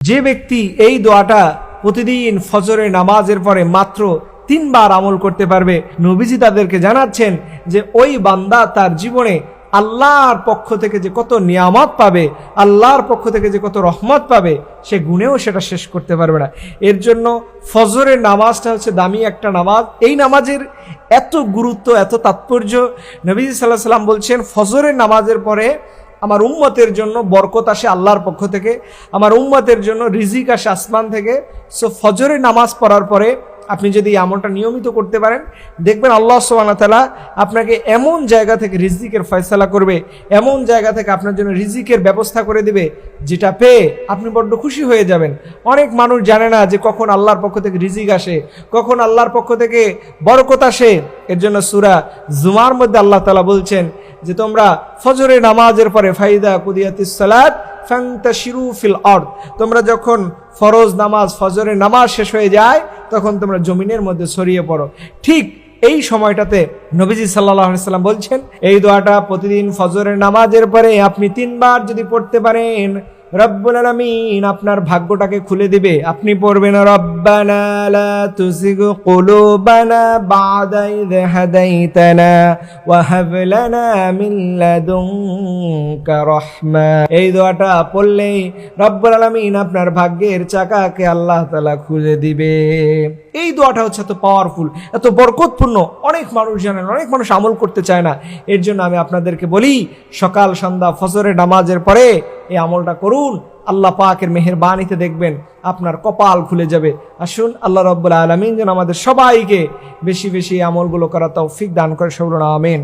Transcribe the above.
যে ব্যক্তি এই দোয়াটা প্রতিদিন ফজরের নামাজের পরে মাত্র তিনবার আমল করতে পারবে, নবীজি তাদেরকে জানাচ্ছেন যে ওই বান্দা তার জীবনে আল্লাহর পক্ষ থেকে যে কত নিয়ামত পাবে, আল্লাহর পক্ষ থেকে যে কত রহমত পাবে, সে গুণেও সেটা শেষ করতে পারবে না। এর জন্য ফজরের নামাজটা হচ্ছে দামি একটা নামাজ। এই নামাজের এত গুরুত্ব, এত তাৎপর্য, নবীজি সাল্লাহ সাল্লাম বলছেন, ফজরের নামাজের পরে আমার উম্মতের জন্য বরকত আসে আল্লাহর পক্ষ থেকে, আমার উম্মতের জন্য রিজিক আসে আসমান থেকে। সো ফজরে নামাজ পড়ার পরে আপনি যদি আমলটা নিয়মিত করতে পারেন, দেখবেন আল্লাহ সোবানা তালা আপনাকে এমন জায়গা থেকে রিজিকের ফয়সলা করবে, এমন জায়গা থেকে আপনার জন্য রিজিকের ব্যবস্থা করে দিবে, যেটা পেয়ে আপনি বড্ড খুশি হয়ে যাবেন। অনেক মানুষ জানে না যে কখন আল্লাহর পক্ষ থেকে রিজিক আসে, কখন আল্লাহর পক্ষ থেকে বরকত আসে। এর জন্য সুরা জুমার মধ্যে আল্লাহ তালা বলছেন যে তোমরা ফজরে নামাজের পরে ফাইদা কুদিয়াতিস সালাত ফাংতাশিরু ফিল আরদ। তোমরা যখন ফরজ নামাজ, ফজরের নামাজ শেষ হয়ে যায়, তখন তোমরা জমিনের মধ্যে ছড়িয়ে পড়ো। ঠিক এই সময়টাতে নবীজি সাল্লাহ সাল্লাম বলছেন, এই দোয়াটা প্রতিদিন ফজরের নামাজের পরে আপনি তিনবার যদি পড়তে পারেন রব্বুল আলামিন আপনার ভাগ্যটাকে খুলে দিবে। আপনি পড়বেন ওয়া এই পড়লেই আপনার ভাগ্যের চাকাকে আল্লাহ তাআলা খুলে দিবে। এই দোয়াটা হচ্ছে এত পাওয়ারফুল এত বরকতপূর্ণ। অনেক মানুষ জানেন, অনেক মানুষ আমল করতে চায় না। এর জন্য আমি আপনাদেরকে বলি, সকাল, সন্ধ্যা, ফজরের নামাজের পরে এই আমলটা করুন। আল্লাহ পাকের মেহেরবানিতে দেখবেন আপনার কপাল খুলে যাবে। আসুন, আল্লাহ রব্বুল আলমিন যেন আমাদের সবাইকে বেশি বেশি আমলগুলো করা তৌফিক দান করে। সৌরণ আমিন।